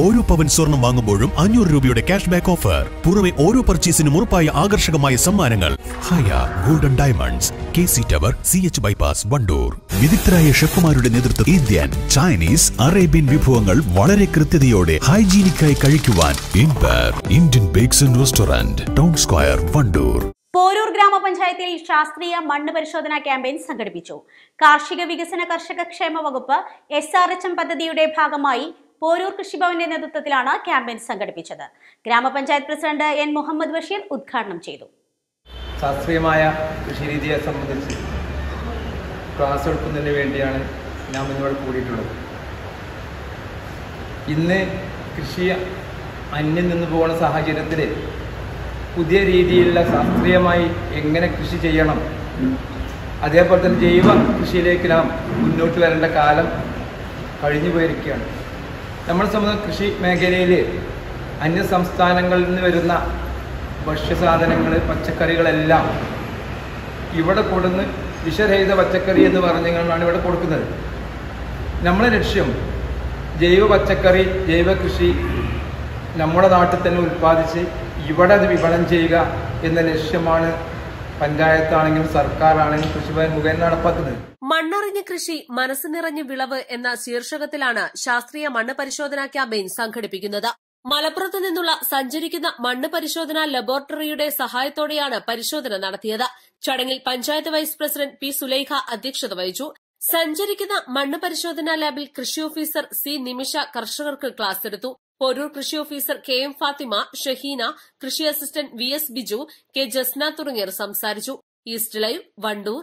ഓരോ പവൻ സ്വർണം വാങ്ങുമ്പോഴും അഞ്ഞൂറ് രൂപയുടെ ക്യാഷ് ബാക്ക് ഓഫർ പുറമെ ഓരോ പർച്ചേസിനും ഉറപ്പായ ആകർഷകമായ സമ്മാനങ്ങൾ. Haya golden diamonds K C tower C H bypass Wandoor. വിദഗ്ധരായ ഷെഫുമാരുടെ നേതൃത്വം ഇന്ത്യൻ ചൈനീസ് അറേബ്യൻ വിഭവങ്ങൾ വളരെ കൃത്യതയോടെ ഹൈജീനിക്കായി കഴിക്കുവാൻ ഇൻപർ Indian bakes and restaurant town square Wandoor. Poroor ഗ്രാമപഞ്ചായത്തിൽ ശാസ്ത്രീയ മണ്ണ് പരിശോധനാ ക്യാമ്പയിൻ സംഘടിപ്പിച്ചു. കാർഷിക വികസന കർഷക ക്ഷേമ വകുപ്പ് എസ് ആർ എച്ച് എം പദ്ധതിയുടെ ഭാഗമായി പോരൂർ കൃഷിഭവന്റെ നേതൃത്വത്തിലാണ് ക്യാമ്പയിൻ സംഘടിപ്പിച്ചത്. ഗ്രാമപഞ്ചായത്ത് പ്രസിഡന്റ് എൻ മുഹമ്മദ് ബഷീർ ഉദ്ഘാടനം ചെയ്തു. ശാസ്ത്രീയമായ കൃഷിരീതിയെ സംബന്ധിച്ച് ക്ലാസ് എടുക്കുന്നതിന് വേണ്ടിയാണ് ഞാൻ മുന്നോട്ട് കൂടിയിട്ടുള്ളത്. ഇന്ന് കൃഷി അന്യം നിന്ന് പോകുന്ന സാഹചര്യത്തിൽ പുതിയ രീതിയിലുള്ള ശാസ്ത്രീയമായി എങ്ങനെ കൃഷി ചെയ്യണം അതേപോലെ തന്നെ ജൈവ കൃഷിയിലേക്ക് നാം മുന്നോട്ട് വരേണ്ട കാലം കഴിഞ്ഞു പോയിരിക്കുകയാണ് നമ്മളെ സംബന്ധിച്ച് കൃഷി മേഖലയിൽ അന്യ സംസ്ഥാനങ്ങളിൽ നിന്ന് വരുന്ന ഭക്ഷ്യസാധനങ്ങൾ പച്ചക്കറികളെല്ലാം ഇവിടെ കൊടുന്ന് വിഷരഹിത പച്ചക്കറി എന്ന് പറഞ്ഞുകൊണ്ടാണ് ഇവിടെ കൊടുക്കുന്നത്. നമ്മളെ ലക്ഷ്യം ജൈവ പച്ചക്കറി ജൈവ കൃഷി നമ്മുടെ നാട്ടിൽ തന്നെ ഉൽപ്പാദിച്ച് ഇവിടെ അത് വിപണനം ചെയ്യുക എന്ന ലക്ഷ്യമാണ് പഞ്ചായത്താണെങ്കിലും സർക്കാരാണെങ്കിലും കൃഷിഭവൻ മുഖേന നടപ്പാക്കുന്നത്. മണ്ണറിഞ്ഞ കൃഷി മനസ്സ് നിറഞ്ഞ വിളവ് എന്ന ശീർഷകത്തിലാണ് ശാസ്ത്രീയ മണ്ണ് പരിശോധനാ ക്യാമ്പയിൻ സംഘടിപ്പിക്കുന്നത്. മലപ്പുറത്ത് നിന്നുള്ള സഞ്ചരിക്കുന്ന മണ്ണ് പരിശോധനാ ലബോറട്ടറിയുടെ സഹായത്തോടെയാണ് പരിശോധന നടത്തിയത്. ചടങ്ങിൽ panchayat vice president P Sulaikha അധ്യക്ഷത വഹിച്ചു. സഞ്ചരിക്കുന്ന മണ്ണ് പരിശോധനാ ലാബിൽ കൃഷി ഓഫീസർ സി നിമിഷ കർഷകർക്ക് ക്ലാസ് എടുത്തു. പോരൂർ കൃഷി officer K M Fathima Shaheena കൃഷി assistant V S Biju K Jasna തുടങ്ങിയവർ സംസാരിച്ചു. East live Wandoor.